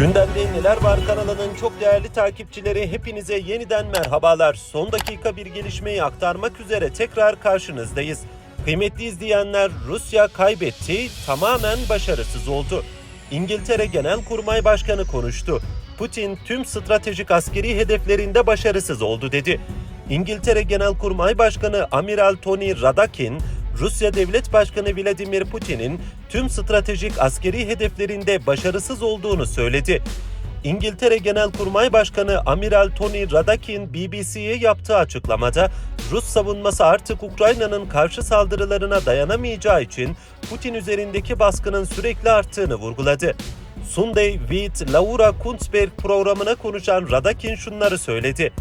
Gündemde Neler Var kanalının çok değerli takipçileri hepinize yeniden merhabalar. Son dakika bir gelişmeyi aktarmak üzere tekrar karşınızdayız. Kıymetli izleyenler Rusya kaybetti, tamamen başarısız oldu. İngiltere Genelkurmay Başkanı konuştu. Putin tüm stratejik askeri hedeflerinde başarısız oldu dedi. İngiltere Genelkurmay Başkanı Amiral Tony Radakin, Rusya Devlet Başkanı Vladimir Putin'in tüm stratejik askeri hedeflerinde başarısız olduğunu söyledi. İngiltere Genelkurmay Başkanı Amiral Tony Radakin BBC'ye yaptığı açıklamada Rus savunması artık Ukrayna'nın karşı saldırılarına dayanamayacağı için Putin üzerindeki baskının sürekli arttığını vurguladı. Sunday with Laura Kuntzberg programına konuşan Radakin şunları söyledi.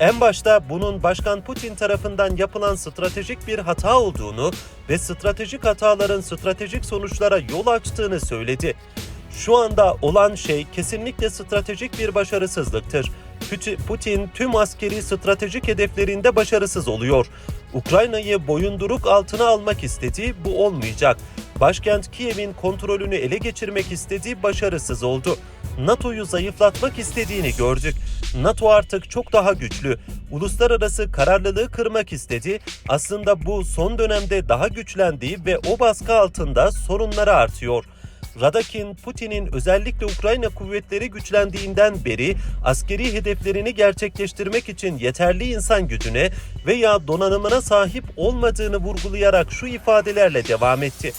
En başta bunun Başkan Putin tarafından yapılan stratejik bir hata olduğunu ve stratejik hataların stratejik sonuçlara yol açtığını söyledi. Şu anda olan şey kesinlikle stratejik bir başarısızlıktır. Puti- Putin tüm askeri stratejik hedeflerinde başarısız oluyor. Ukrayna'yı boyunduruk altına almak istediği bu olmayacak. Başkent Kiev'in kontrolünü ele geçirmek istediği başarısız oldu. NATO'yu zayıflatmak istediğini gördük. NATO artık çok daha güçlü. Uluslararası kararlılığı kırmak istedi. Aslında bu son dönemde daha güçlendiği ve o baskı altında sorunları artıyor. Radakin, Putin'in özellikle Ukrayna kuvvetleri güçlendiğinden beri askeri hedeflerini gerçekleştirmek için yeterli insan gücüne veya donanımına sahip olmadığını vurgulayarak şu ifadelerle devam etti.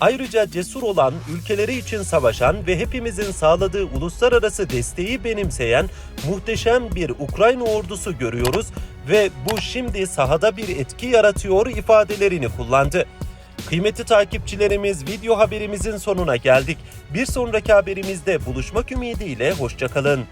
Ayrıca cesur olan, ülkeleri için savaşan ve hepimizin sağladığı uluslararası desteği benimseyen muhteşem bir Ukrayna ordusu görüyoruz ve bu şimdi sahada bir etki yaratıyor ifadelerini kullandı. Kıymetli takipçilerimiz video haberimizin sonuna geldik. Bir sonraki haberimizde buluşmak ümidiyle hoşçakalın.